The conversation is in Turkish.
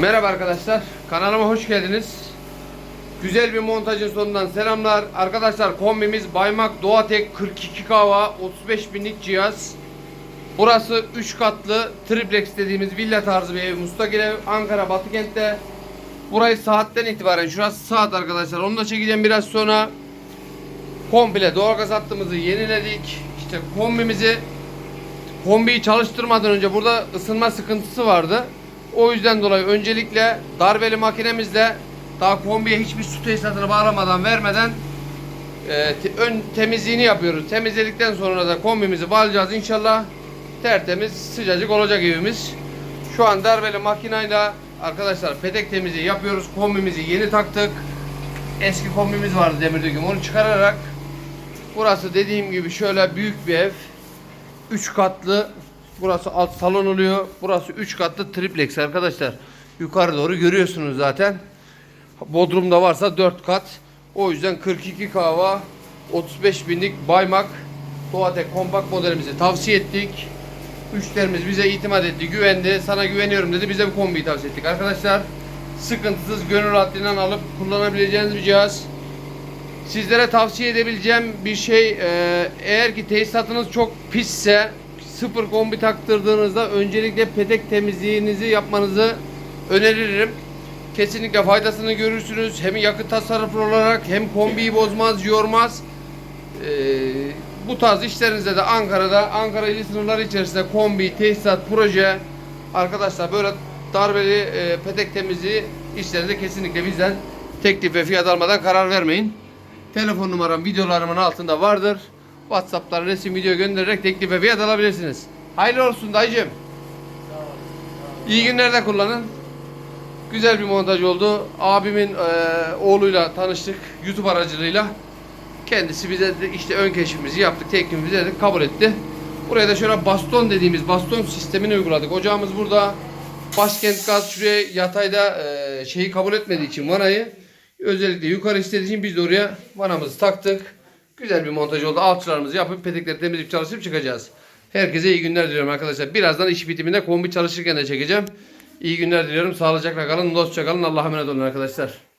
Merhaba arkadaşlar. Kanalıma hoş geldiniz. Güzel bir montajın sonundan selamlar. Arkadaşlar kombimiz Baymak Doğatek 42 kava 35 binlik cihaz. Burası 3 katlı triplex dediğimiz villa tarzı bir ev. Mustakil ev Ankara Batıkent'te. Burayı saatten itibaren şurası saat arkadaşlar. Onu da çekeceğim biraz sonra. Komple doğalgaz hattımızı yeniledik. İşte kombimizi kombiyi çalıştırmadan önce burada ısınma sıkıntısı vardı. O yüzden dolayı öncelikle darbeli makinemizle daha kombiye hiçbir su tesisatını bağlamadan vermeden e, te- ön temizliğini yapıyoruz. Temizledikten sonra da kombimizi bağlayacağız inşallah. Tertemiz sıcacık olacak evimiz. Şu an darbeli makineyle arkadaşlar petek temizliği yapıyoruz. Kombimizi yeni taktık. Eski kombimiz vardı demir döküm onu çıkararak Burası dediğim gibi şöyle büyük bir ev. 3 katlı. Burası alt salon oluyor. Burası 3 katlı triplex arkadaşlar. Yukarı doğru görüyorsunuz zaten. Bodrum'da varsa 4 kat. O yüzden 42 kahva 35 binlik Baymak Doğatek kompakt modelimizi tavsiye ettik. Müşterimiz bize itimat etti, güvendi. Sana güveniyorum dedi. Bize bu kombiyi tavsiye ettik arkadaşlar. Sıkıntısız gönül rahatlığıyla alıp kullanabileceğiniz bir cihaz. Sizlere tavsiye edebileceğim bir şey eğer ki tesisatınız çok pisse sıfır kombi taktırdığınızda öncelikle petek temizliğinizi yapmanızı öneririm. Kesinlikle faydasını görürsünüz. Hem yakıt tasarrufu olarak hem kombiyi bozmaz, yormaz. E, bu tarz işlerinizde de Ankara'da, Ankara ili sınırları içerisinde kombi, tesisat, proje arkadaşlar böyle darbeli e, petek temizliği işlerinde kesinlikle bizden teklif ve fiyat almadan karar vermeyin. Telefon numaram videolarımın altında vardır. Whatsapp'tan resim video göndererek teklif ve fiyat alabilirsiniz. Hayırlı olsun dayıcım. İyi günlerde kullanın. Güzel bir montaj oldu. Abimin eee, oğluyla tanıştık YouTube aracılığıyla. Kendisi bize de işte ön keşfimizi yaptık, teklifimizi dedik, kabul etti. Buraya da şöyle baston dediğimiz baston sistemini uyguladık. Ocağımız burada. Başkent Gaz şuraya yatayda eee, şeyi kabul etmediği için vanayı özellikle yukarı istediği için biz de oraya vanamızı taktık. Güzel bir montaj oldu. Alçılarımızı yapıp petekleri temizleyip çalışıp çıkacağız. Herkese iyi günler diliyorum arkadaşlar. Birazdan iş bitiminde kombi çalışırken de çekeceğim. İyi günler diliyorum. Sağlıcakla kalın, dostça kalın. Allah'a emanet olun arkadaşlar.